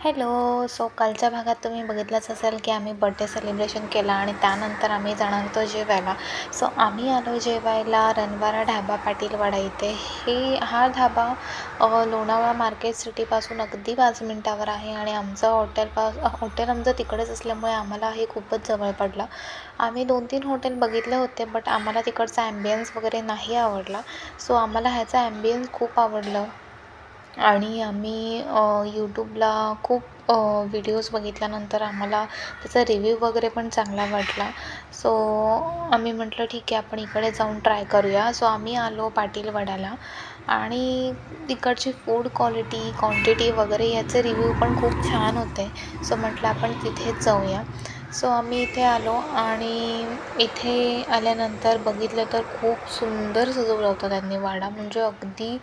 Hello so कालच्या भागात तुम्ही बघितलंच असेल की आम्ही बड्डे सेलिब्रेशन केला आणि त्यानंतर आम्ही जाणार होतो जेवायला. सो आम्ही आलो जेवायला रणवारा ढाबा पाटीलवाडा इथे. हे हा ढाबा लोणावळा मार्केट सिटीपासून अगदी पाच मिनटावर आहे आणि आमचं हॉटेल पा हॉटेल आमचं तिकडेच असल्यामुळे आम्हाला हे खूपच जवळ पडलं. आम्ही दोन तीन हॉटेल बघितले होते बट आम्हाला तिकडचा ॲम्बियन्स वगैरे नाही आवडला. सो आम्हाला ह्याचा ॲम्बियन्स खूप आवडलं. आणि आम्ही यूट्यूबला खूप व्हिडिओज बघितल्यानंतर आम्हाला त्याचा रिव्ह्यू वगैरे पण चांगला वाटला. सो आम्ही म्हटलं ठीक आहे आपण इकडे जाऊन ट्राय करूया. सो आम्ही आलो पाटीलवाड्याला. आणि तिकडची फूड क्वालिटी क्वांटिटी वगैरे याचे रिव्ह्यू पण खूप छान होते. सो म्हटलं आपण तिथेच जाऊया. सो आम्ही इथे आलो आणि इथे आल्यानंतर बघितलं तर खूप सुंदर सजवलं होतं त्यांनी वाडा. म्हणजे अगदी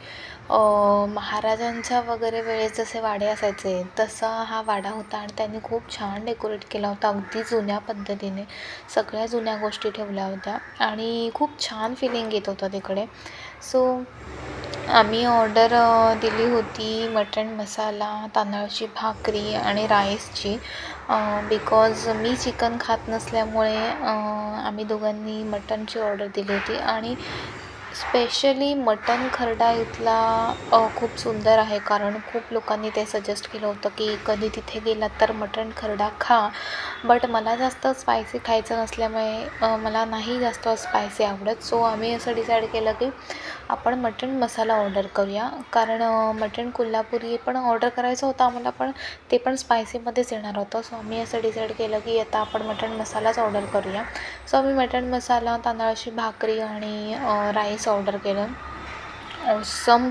महाराजांच्या वगैरे वेळेस जसे वाडे असायचे तसा हा वाडा होता आणि त्यांनी खूप छान डेकोरेट केला होता अगदी जुन्या पद्धतीने. सगळ्या जुन्या गोष्टी ठेवल्या होत्या आणि खूप छान फिलिंग येत होतं तिकडे. सो आम्ही ऑर्डर दिली होती मटण मसाला तांदळाची भाकरी आणि राईसची. बिकॉज मी चिकन खात नसल्यामुळे आम्ही दोघांनी मटणची ऑर्डर दिली होती. आणि स्पेशली मटण खरडा इथला खूप सुंदर आहे. कारण खूप लोकांनी ते सजेस्ट केलं होतं की कधी तिथे गेलात तर मटण खरडा खा. बट मला जास्त स्पायसी खायचं नसल्यामुळे मला नाही जास्त स्पायसी आवडत. सो आम्ही असं डिसाईड केलं की आपण मटण मसाला ऑर्डर करूया. कारण मटण कोल्हापुरी पण ऑर्डर करायचं होतं आम्हाला पण ते पण स्पायसीमध्येच येणार होतं. सो आम्ही असं डिसाईड केलं की आता आपण मटण मसालाच ऑर्डर करूया. सो आम्ही मटण मसाला तांदळाची भाकरी आणि राईस ऑर्डर केलं ऑसम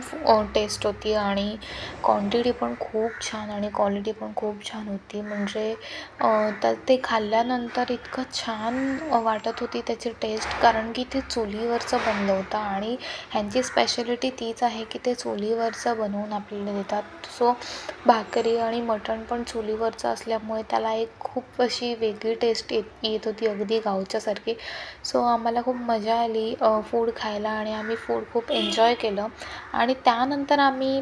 टेस्ट होती आणि क्वांटिटी पण खूप छान आणि क्वालिटी पण खूप छान होती. म्हणजे तर ते खाल्ल्यानंतर इतकं छान वाटत होती त्याची टेस्ट कारण की ते चुलीवरचं बनलं होतं आणि ह्यांची स्पेशालिटी तीच आहे की ते चुलीवरचं बनवून आपल्याला देतात. सो भाकरी आणि मटण पण चुलीवरचं असल्यामुळे त्याला एक खूप अशी वेगळी टेस्ट येत येत होती अगदी गावच्यासारखी. सो आम्हाला खूप मजा आली फूड खायला आणि आम्ही फूड खूप एन्जॉय केलं. आणि त्यानंतर आम्ही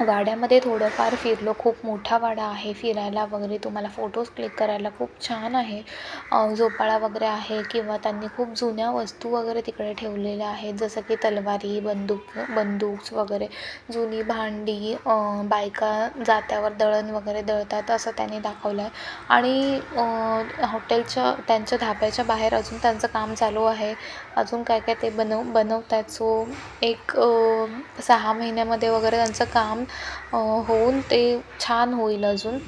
वाड्यामध्ये थोडंफार फिरलो. खूप मोठा वाडा आहे फिरायला वगैरे. तुम्हाला फोटोज क्लिक करायला खूप छान आहे. झोपाळा वगैरे आहे किंवा त्यांनी खूप जुन्या वस्तू वगैरे तिकडे ठेवलेल्या आहेत. जसं की तलवारी बंदूक बंदूक्स वगैरे. जुनी भांडी बायका जात्यावर दळण वगैरे दळतात असं त्यांनी दाखवलं आहे आणि हॉटेलच्या त्यांच्या धाब्याच्या बाहेर अजून त्यांचं काम चालू आहे. अजून काय काय ते बनव बनवत आहेत सो एक सहा महिन्यामध्ये वगैरे त्यांचं काम होऊन ते छान होईल अजून.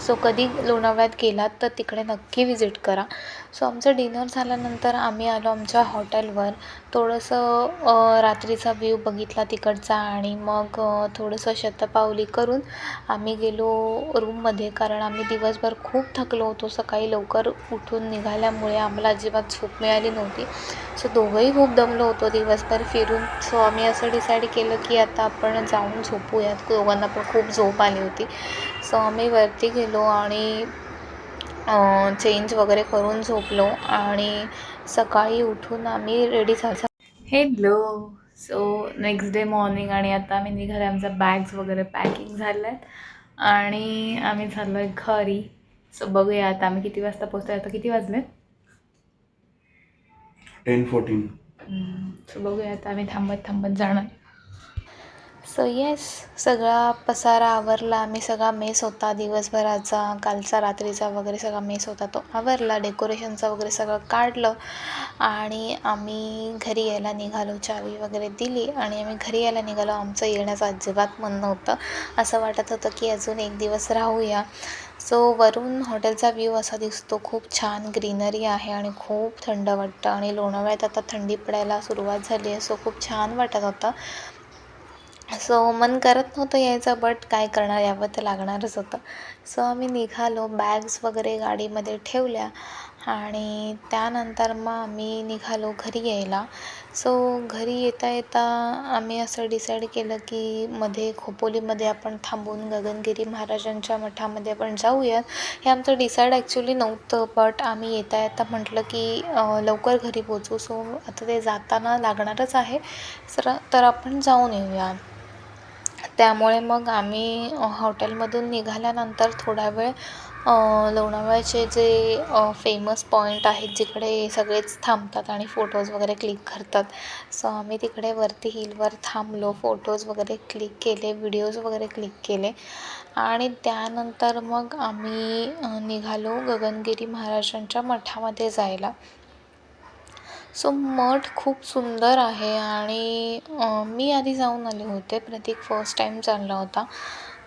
सो कधी लोणावळ्यात गेलात तर तिकडे नक्की विजिट करा. सो आमचं डिनर झाल्यानंतर आम्ही आलो आमच्या हॉटेलवर थोडंसं रात्रीचा व्ह्यू बघितला तिकडचा आणि मग थोडंसं शतपावली करून आम्ही गेलो रूममध्ये कारण आम्ही दिवसभर खूप थकलो होतो. सकाळी लवकर उठून निघाल्यामुळे आम्हाला अजिबात झोप मिळाली नव्हती. सो दोघंही खूप दमलो होतो दिवसभर फिरून. सो आम्ही असं डिसाईड केलं की आता आपण जाऊन झोपूयात. दोघांना पण खूप झोप आली होती. सो आम्ही वरती गेलो आणि चेंज वगैरे करून झोपलो आणि सकाळी उठून आम्ही रेडी झालो. Hello so next day morning आणि आता आम्ही निघाले आमच्या बॅग्स वगैरे पॅकिंग झाल्या आहेत आणि आम्ही चाललो आहे घरी. सो बघूया आता आम्ही किती वाजता पोचतो आता किती वाजले टेन फोर्टीन सो बघूया आता आम्ही थांबत थांबत जाणार. सो येस सगळा पसारा आवरला. आम्ही सगळा मेस होता. दिवसभराचा कालचा रात्रीचा वगैरे सगळा मेस होता. तो आवरला. डेकोरेशनचा वगैरे सगळं काढलं. आणि आम्ही घरी यायला निघालो. चावी वगैरे दिली. आणि आम्ही घरी यायला निघालो. आमचं येण्याचं अजिबात मन नव्हतं. असं वाटत होतं की अजून एक दिवस राहूया. सो वरून हॉटेलचा व्ह्यू असा दिसतो. खूप छान ग्रीनरी आहे आणि खूप थंड वाटतं. आणि लोणावळ्यात आता थंडी पडायला सुरुवात झाली आहे. सो खूप छान वाटत होतं. सो मन करत नव्हतं यायचं बट काय करणार? यावं तर लागणारच होतं. सो आम्ही निघालो. बॅग्स वगैरे गाडीमध्ये ठेवल्या आणि त्यानंतर मग आम्ही निघालो घरी यायला. सो घरी येता येता आम्ही असं डिसाईड केलं की मध्ये खोपोलीमध्ये आपण थांबून गगनगिरी महाराजांच्या मठामध्ये आपण जाऊयात. हे आमचं डिसाईड ॲक्च्युली नव्हतं बट आम्ही येता येता म्हटलं की लवकर घरी पोचू सो आता ते जाताना लागणारच आहे. सर तर आपण जाऊन येऊया. त्यामुळे मग आम्ही हॉटेलमधून निघाल्यानंतर थोडा वेळ लोणावळ्याचे जे फेमस पॉईंट आहेत जिकडे सगळेच थांबतात आणि फोटोज वगैरे क्लिक करतात. सो आम्ही तिकडे वरती हिलवर थांबलो फोटोज वगैरे क्लिक केले व्हिडिओज वगैरे क्लिक केले. आणि त्यानंतर मग आम्ही निघालो गगनगिरी महाराजांच्या मठामध्ये जायला. सो मठ खूप सुंदर आहे आणि मी आधी जाऊन आले होते प्रतीक फर्स्ट टाईम चालला होता.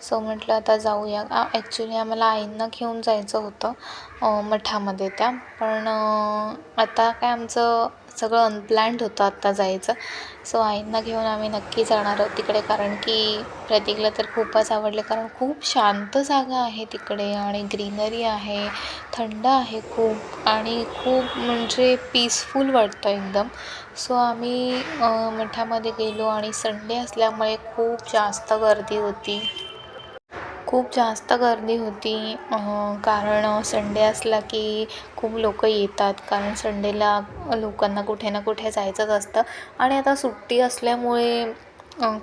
सो म्हटलं आता जाऊया. ॲक्च्युली आम्हाला आईंना घेऊन जायचं होतं मठामध्ये त्या. पण आता काय आमचं सगळं अनप्लॅन्ड होतं आत्ता जायचं. सो आईंना घेऊन आम्ही नक्की जाणार आहोत तिकडे. कारण की प्रतीकला तर खूपच आवडले. कारण खूप शांत जागा आहे तिकडे आणि ग्रीनरी आहे. थंड आहे खूप. आणि खूप म्हणजे पीसफुल वाटतं एकदम. सो आम्ही मठामध्ये गेलो आणि संडे असल्यामुळे खूप जास्त गर्दी होती. खूप जास्त गर्दी होती. कारण संडे असला की खूप लोक येतात. कारण संडेला लोकांना कुठे ना कुठे जायचंच असतं. आणि आता सुट्टी असल्यामुळे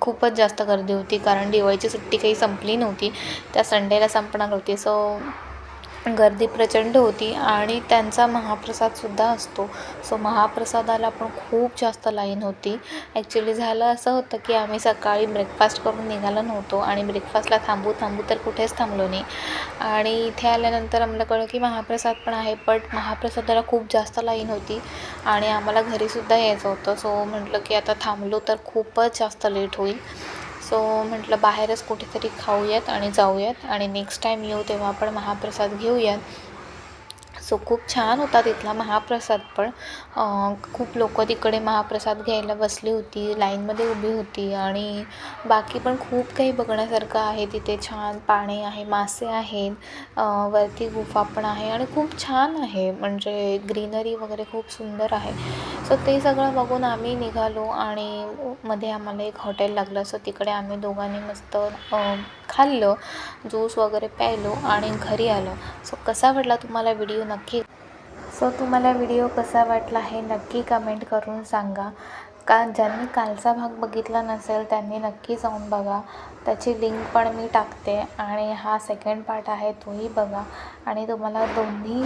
खूपच जास्त गर्दी होती. कारण दिवाळीची सुट्टी काही संपली नव्हती. त्या संडेला संपणार होती. सो गर्दी प्रचंड होती आणि त्यांचा महाप्रसादसुद्धा असतो. सो महाप्रसादाला पण खूप जास्त लाईन होती. ॲक्च्युली झालं असं होतं की आम्ही सकाळी ब्रेकफास्ट करून निघालो नव्हतो आणि ब्रेकफास्टला थांबू थांबू तर कुठेच थांबलो नाही. आणि इथे आल्यानंतर आम्हाला कळलं की महाप्रसाद पण आहे बट महाप्रसादाला खूप जास्त लाईन होती आणि आम्हाला घरीसुद्धा यायचं होतं. सो म्हटलं की आता थांबलो तर खूपच जास्त लेट होईल. सो म्हटलं बाहेरच कुठेतरी खाऊयात आणि जाऊयात. आणि नेक्स्ट टाईम येऊ तेव्हा आपण महाप्रसाद घेऊयात. सो खूप छान होता तिथला महाप्रसाद पण. खूप लोकं तिकडे महाप्रसाद घ्यायला बसली होती लाईनमध्ये उभी होती आणि बाकी पण खूप काही बघण्यासारखं आहे. तिथे छान पाणी आहे मासे आहेत वरती गुफा पण आहे आणि खूप छान आहे. म्हणजे ग्रीनरी वगैरे खूप सुंदर आहे. सो ते सगळं बघून आम्ही निघालो आणि मध्ये आम्हाला एक हॉटेल लागलं. सो तिकडे आम्ही दोघांनी मस्त खाल्लं ज्यूस वगैरे प्यायलो आणि घरी आलो. सो कसा वाटला तुम्हाला व्हिडिओ? नक्की सो तुम्हाला व्हिडिओ कसा वाटला हे नक्की कमेंट करून सांगा. का ज्यांनी कालचा भाग बघितला नसेल त्यांनी नक्की जाऊन बघा. त्याची लिंक पण मी टाकते आणि हा सेकंड पार्ट आहे तोही बघा. आणि तुम्हाला दोन्ही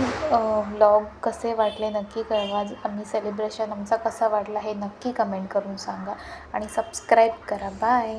व्लॉग कसे वाटले नक्की कळवा. आम्ही सेलिब्रेशन आमचा कसा वाटला हे नक्की कमेंट करून सांगा. आणि सबस्क्राईब करा. बाय